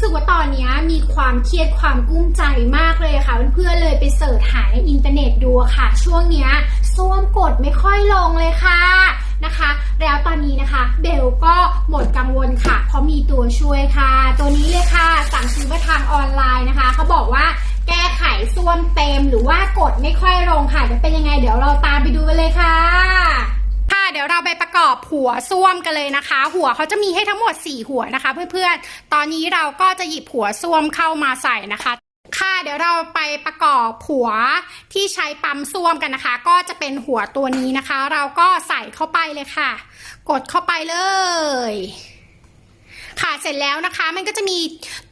สึกว่าตอนนี้มีความเครียดความกุ้มใจมากเลยค่ะเพื่อนๆเลยไปเสิร์ชหาในอินเทอร์เน็ตดูค่ะ ช่วงเนี้ยส้วมกดไม่ค่อยลงเลยค่ะนะคะ แล้วตอนนี้นะคะเบลก็หมดกังวลค่ะ เพราะมีตัวช่วยค่ะ ตัวนี้เลยค่ะ สั่งซื้อมาทางออนไลน์นะคะเขาบอกว่าแก้ไขส้วมเต็มหรือว่ากดไม่ค่อยลงค่ะจะเป็นยังไง เดี๋ยวเราตามไปดูกันเลยค่ะ เดี๋ยวเราไปประกอบหัวส้วมกันเลยนะคะ หัวเขาจะมีให้ทั้งหมด 4 หัวนะคะ เพื่อนๆ ตอนนี้เราก็จะหยิบหัวส้วมเข้ามาใส่นะคะค่ะเดี๋ยวเราไปประกอบหัวที่ใช้ปั๊มส้วมกันนะคะ ก็จะเป็นหัวตัวนี้นะคะ เราก็ใส่เข้าไปเลยค่ะ กดเข้าไปเลย ค่ะเสร็จแล้วนะคะ มันก็จะมี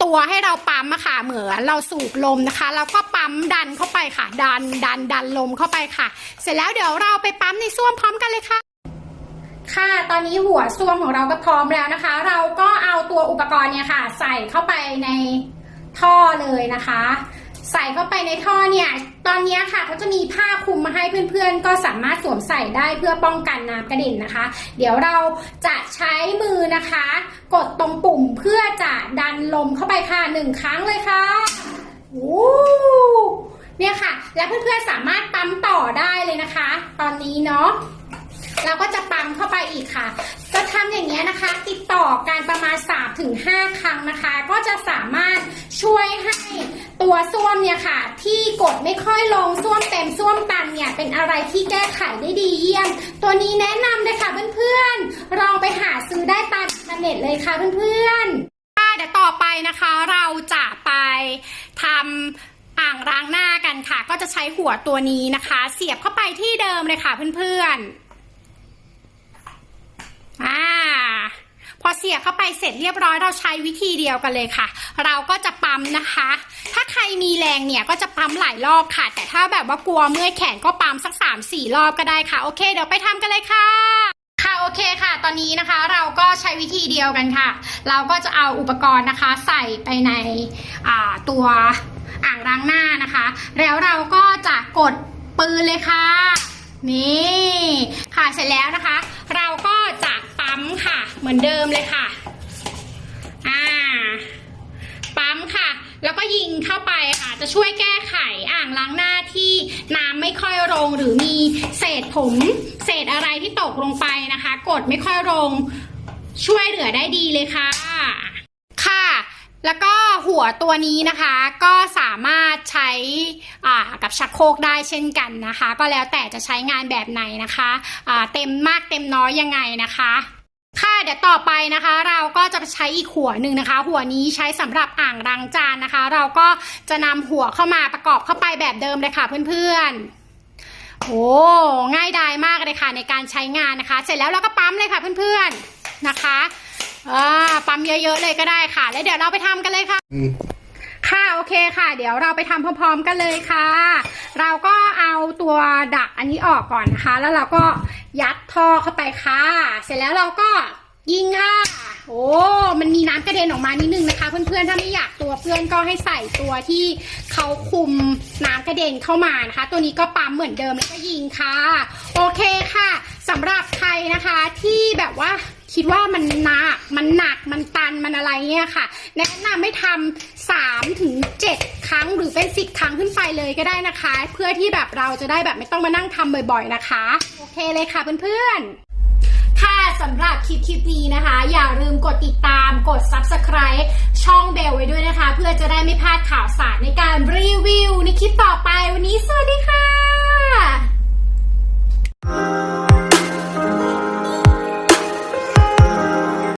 ตัวให้เราปั๊มอะค่ะเหมือนเราสูบลมนะคะแล้วก็ปั๊มดันเข้าไปค่ะ ดันดันดันลมเข้าไปค่ะ เสร็จแล้วเดี๋ยวเราไปปั๊มในส้วมพร้อมกันเลยค่ะ ค่ะตอนนี้หัวส้วมของเราก็พร้อมแล้วนะคะ เราก็เอาตัวอุปกรณ์เนี่ยค่ะ ใส่เข้าไปในท่อเลยนะคะ ใส่เข้าไปในท่อเนี่ย ตอนนี้ค่ะเขาจะมีผ้าคลุมมาให้เพื่อนๆ ก็สามารถสวมใส่ได้เพื่อป้องกันน้ำกระเด็นนะคะ เดี๋ยวเราจะใช้มือนะคะ กดตรงปุ่มเพื่อจะดันลมเข้าไปค่ะหนึ่งครั้งเลยค่ะโอ้เนี่ยค่ะ แล้วเพื่อนๆสามารถปั๊มต่อได้เลยนะคะ ตอนนี้เนาะ เราก็จะปั๊มเข้าไปอีกค่ะ จะทำอย่างนี้นะคะ ติดต่อการประมาณ3ถึง5ครั้งนะคะ ก็จะสามารถช่วยให้ตัวส้วมเนี่ยค่ะ ที่กดไม่ค่อยลงส้วมเต็มส้วมตันเนี่ยเป็นอะไรที่แก้ไขได้ดีเยี่ยม ตัวนี้แนะนำเลยค่ะเพื่อนๆลองไปหาซื้อได้ตามอินเทอร์เน็ตเลยค่ะเพื่อนๆค่ะเดี๋ยวต่อไปนะคะเราจะไปทำอ่างล้างหน้ากันค่ะ ก็จะใช้หัวตัวนี้นะคะ เสียบเข้าไปที่เดิมเลยค่ะเพื่อนๆ อ่าพ อเสียบเข้าไปเสร็จเรียบร้อยเราใช้วิธีเดียวกันเลยค่ะ เราก็จะปั๊มนะคะ ถ้าใครมีแรงเนี่ยก็จะปั๊มหลายรอบค่ะ แต่ถ้าแบบว่ากลัวเมื่อยแขนก็ปั๊มสัก3ามสี่รอบก็ได้ค่ะโอเคเดี๋ยวไปทำกันเลยค่ะค่ะโอเคค่ะ ตอนนี้นะคะเราก็ใช้วิธีเดียวกันค่ะ เราก็จะเอาอุปกรณ์นะคะ ใส่ไปในตัวอ่างล้างหน้านะคะ แล้วเราก็จะกดปืนเลยค่ะ นี่ค่ะเสร็จแล้วนะคะ เราก็จะ ปั๊มค่ะ เหมือนเดิมเลยค่ะ อ่า ปั๊มค่ะ แล้วก็ยิงเข้าไปค่ะ จะช่วยแก้ไขอ่างล้างหน้าที่น้ำไม่ค่อยลงหรือมีเศษผม เศษอะไรที่ตกลงไปนะคะ กดไม่ค่อยลง ช่วยเหลือได้ดีเลยค่ะ ค่ะแล้วก็หัวตัวนี้นะคะก็สามารถใช้กับชักโครกได้เช่นกันนะคะ ก็แล้วแต่จะใช้งานแบบไหนนะคะอ่าเต็มมากเต็มน้อยยังไงนะคะ เดี๋ยวต่อไปนะคะ เราก็จะใช้อีกหัวหนึ่งนะคะ หัวนี้ใช้สำหรับอ่างล้างจานนะคะ เราก็จะนำหัวเข้ามาประกอบเข้าไปแบบเดิมเลยค่ะเพื่อนๆโอ้ง่ายดายมากเลยค่ะในการใช้งานนะคะ เสร็จแล้วเราก็ปั๊มเลยค่ะเพื่อนๆนะคะอ่าปั๊มเยอะๆเลยก็ได้ค่ะ แล้วเดี๋ยวเราไปทำกันเลยค่ะอืมค่ะโอเคค่ะ เดี๋ยวเราไปทำพร้อม ๆ กันเลยค่ะ เราก็เอาตัวดักอันนี้ออกก่อนนะคะ แล้วเราก็ยัดท่อเข้าไปค่ะ เสร็จแล้วเราก็ ยิงค่ะ โอ้ มันมีน้ำกระเด็นออกมานิดนึงนะคะ เพื่อนๆ ถ้าไม่อยากตัวเพื่อนก็ให้ใส่ตัวที่เขาคุมน้ำกระเด็นเข้ามานะคะ ตัวนี้ก็ปั๊มเหมือนเดิมแล้วก็ยิงค่ะ โอเคค่ะสำหรับใครนะคะที่แบบว่าคิดว่ามันหนัก มันหนัก มันตัน มันอะไรเนี่ยค่ะ แนะนำให้ทำสามถึงเจ็ดครั้งหรือเป็นสิบครั้งขึ้นไปเลยก็ได้นะคะ เพื่อที่แบบเราจะได้แบบไม่ต้องมานั่งทำบ่อยๆนะคะ โอเคเลยค่ะเพื่อนๆ สำหรับคลิปคลิปนี้นะคะ อย่าลืมกดติดตามกด subscribe ช่องเบลไว้ด้วยนะคะ เพื่อจะได้ไม่พลาดข่าวสารในการรีวิวในคลิปต่อไป